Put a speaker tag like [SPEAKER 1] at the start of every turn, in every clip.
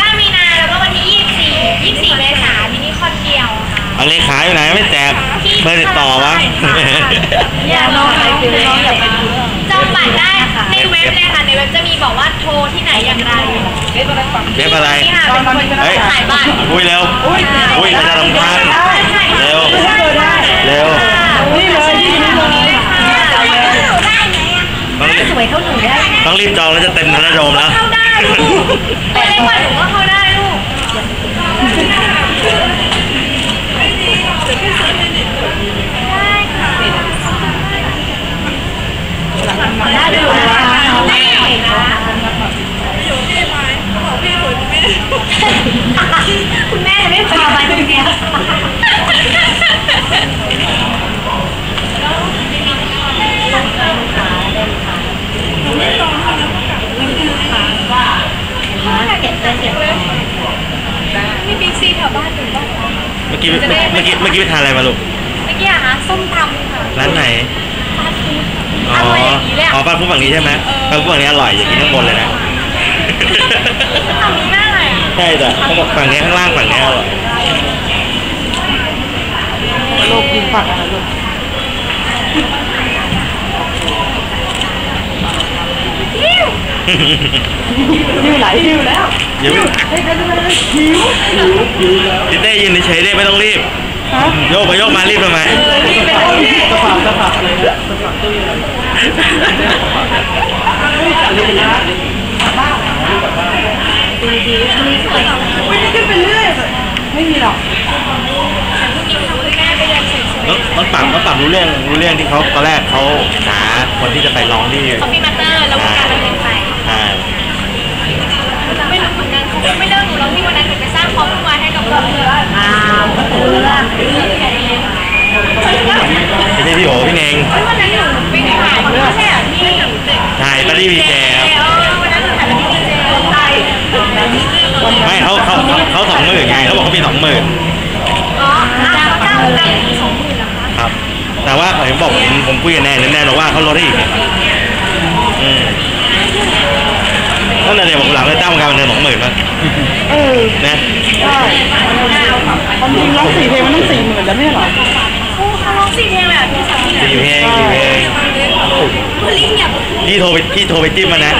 [SPEAKER 1] 9มีนาแล้วก็วันที่24 24เมษายนมินิคอนเดียวค่ะ
[SPEAKER 2] เอาเลขาอยู่ไหนไม่แจกเบอร์ติดต่อวะ
[SPEAKER 1] อย่าน้องอะไรคือน้องอย่าไปจองบัตรได้ในเว็บเลยค่ะในเว็บจะมีบอกว่าโทรที่ไหนอย่างไร
[SPEAKER 2] เรียบอะไร
[SPEAKER 1] นี่ค่ะเป็นคน
[SPEAKER 2] เฮ้ย
[SPEAKER 1] ขายบัตร
[SPEAKER 2] อุ้ยเร็วอุ้ยจะรำคาญเร็วเร็ว
[SPEAKER 1] นี่เลยนี่เลยค่ะได้ไหมอะ
[SPEAKER 2] ต้องรีบ
[SPEAKER 1] สวยเข้าหนูได้
[SPEAKER 2] ต้องรีบจองแล้วจะเต็มธนโดมแล้ว
[SPEAKER 1] เข้าได้ลูกตัวเล็กกว่าหนูก็เข้าได้ลูกได้ค่ะได้ดูนะได้นะคุณแม่ไม่พาไปตรงเนี้ย เก็บเลยเก็บเลย มีบิ๊กซีแถวบ้านหนูบ้าง
[SPEAKER 2] เมื่อกี้เมื่อกี้เมื่อกี้ไปทานอะไรมาลูก
[SPEAKER 1] เมื่อกี้อะคะส้มตำค่ะ
[SPEAKER 2] ร้านไหนอ๋อ
[SPEAKER 1] อร่อยอย่างนี้เลยอะ
[SPEAKER 2] อ๋อป้าพูดฝั่งนี้ใช่ไหมป้าพูดฝั่งนี้อร่อยอย่ากินข้างบนเลยนะ
[SPEAKER 1] ตำนี้น่าอร่อยอะ
[SPEAKER 2] ใช่จ้ะเขาบอกฝั่งนี้ข้างล่างฝั่งนี้อร่อย
[SPEAKER 3] ลูกกินผักอะไรลูก หิวไหลหิวแล้ว
[SPEAKER 2] เดี๋ยว
[SPEAKER 3] เฮ้ยเดี๋ยวเลยหิวหิวหิวแล้ว
[SPEAKER 2] พี่เต้ยืนเฉยๆได้ไม่ต้องรีบโยกไปโยกมารีบทำไม
[SPEAKER 3] นี่เป็นคนที่สะพานสะพานเลยนะสะพานตู้เย็นจัดเลยนะดีดีไม่ได้ขึ้นไปเรื่อยไม่มีหรอก
[SPEAKER 1] แม่ไปเดินสว
[SPEAKER 2] ปั๊มน้องปั๊มรู้เรื่องรู้เรื่องที่เขาตอนแรกเขาหาคนที่จะไปร้องที่
[SPEAKER 1] ๆคอฟฟี่มาเตอร์บันเทิงไป
[SPEAKER 2] ใช่
[SPEAKER 1] ไม่รู้เหมือนกันเขาก็ไม่เลิกหนูแล้วที่วันนั้นหนูไปสร้างความวุ่นวายให้กับเพื่อนอ้าวก็เตือน
[SPEAKER 2] ไม่ใช่พี่โอพี่เนง
[SPEAKER 1] วันนั้นหนูไปถ่ายไม่ใช่เหรอที่
[SPEAKER 2] ใช่ปา รีวีแจ
[SPEAKER 1] เอ
[SPEAKER 2] ครับ
[SPEAKER 1] อวันนั้นหนูถ่ายเป็นดีเจใช่
[SPEAKER 2] ไม่เขาเขาเขาเขาสองหมื่นไงเขาบอกเขามีสองหมื่น
[SPEAKER 1] อ๋อเก้าเก้าเก้าสองหมื่นเหรอคะ
[SPEAKER 2] ครับ แต่ว่าผมบอกผมผมคุยกับแนนแนนบอกว่าเขาลดได้อีกอืมนั่นแหละเนี่ยผมหลังเลยตั้งการบันเทิงสองหมื่นป่ะ
[SPEAKER 3] เออ
[SPEAKER 2] นะ
[SPEAKER 3] ใช่ความจริงร้องสี่เพลงมันต้องสี่หมื่นแล้วไม่ใช่เหรอ
[SPEAKER 1] โอ้เขาร้องสี่เพลงเลยอะพี่สามี
[SPEAKER 2] สี่เพลงสี่เพลง
[SPEAKER 1] คุณลิ้นอย่า
[SPEAKER 2] พี่โทรไปพี่โทรไปจิ้มมานะ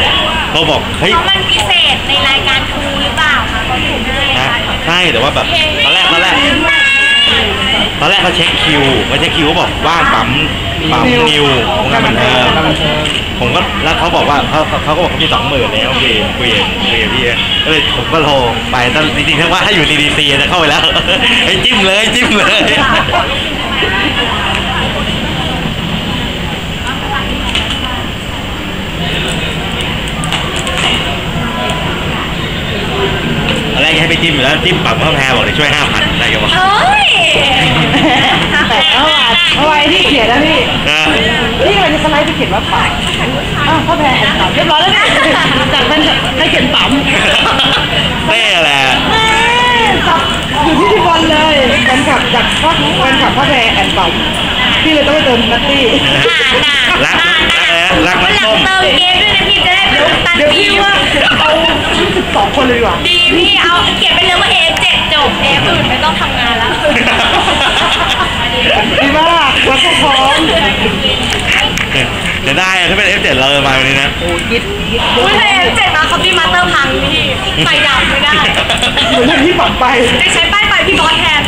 [SPEAKER 2] เขาบอกเฮ้ย
[SPEAKER 1] เพราะมันพิเศษในรายการครูหรือเปล่าคะเขาถูกให้
[SPEAKER 2] นะ ใช่แต่ว่าแบบตอนแรกตอนแรกตอนแรกเขาเช็คคิวเขาเช็คคิวเขาบอกว่างปั๊มปั๊มนิวของการบันเทิงผมก็แล้วเขาบอกว่าเขาเขาเขาก็บอกเขามีสองหมื่นแล้วคุยคุยคุยกับพี่ก็เลยผมก็โทรไปแต่จริงๆถ้าว่าถ้าอยู่ CDC จะเข้าไปแล้วไอ้ยจิ้มเลยจิ้มเลย จิ้มอยู่แล้วจิ้มปรับเพิ่มแพรบอกเดี๋ยวช่วยห้าพันได้กันวะ
[SPEAKER 1] เอ้ย
[SPEAKER 3] แต่เมื่อวานเมื่อวานที่เขียนแล้วพี่
[SPEAKER 2] นะ
[SPEAKER 3] พี่กำลังจะสไลด์ไปเขียนว่าปั๊มอ้าวพ่อแพรแอนปั๊มเรียบร้อยแล้วเนี่ยจากเป็นให้เขียนปั๊ม
[SPEAKER 2] เต้แหละ
[SPEAKER 3] จับอยู่ที่ที่บอลเลยแฟนคลับจากพ่อแฟนคลับพ่อแพรแอนปั๊มพี่เลยต้องไปเติมนัตตี้
[SPEAKER 2] รักรักรัก
[SPEAKER 1] วันหลัง
[SPEAKER 2] น้ำส้ม
[SPEAKER 1] เติมเกมด้วยนะพี่จะได้เป็นตัน
[SPEAKER 3] เดี๋ยว
[SPEAKER 1] ดี
[SPEAKER 3] พี่ว่า
[SPEAKER 1] ว่า
[SPEAKER 3] เอา สิบสองคนเลยดีกว่า
[SPEAKER 1] ดีพี่เอาเขียนไปเลยว่าเอฟเจ็ดจบเอฟอื่นไม่ต้องทำงานแล้ว
[SPEAKER 3] ดีมากรักก็พร้อม
[SPEAKER 2] เดี๋ยวได้อะถ้าเป็น F7 เรามาวันนี้นะ
[SPEAKER 3] โอ้ยิดยิด
[SPEAKER 1] อุ้ยถ้าเอฟเจ็ดมาเขาพี่มาสเตอร์พังพี่ใส่ดำไม่ได้
[SPEAKER 3] เหมือนที่ฝันไป
[SPEAKER 1] จะใช้ป้ายไฟพี่บอสแทน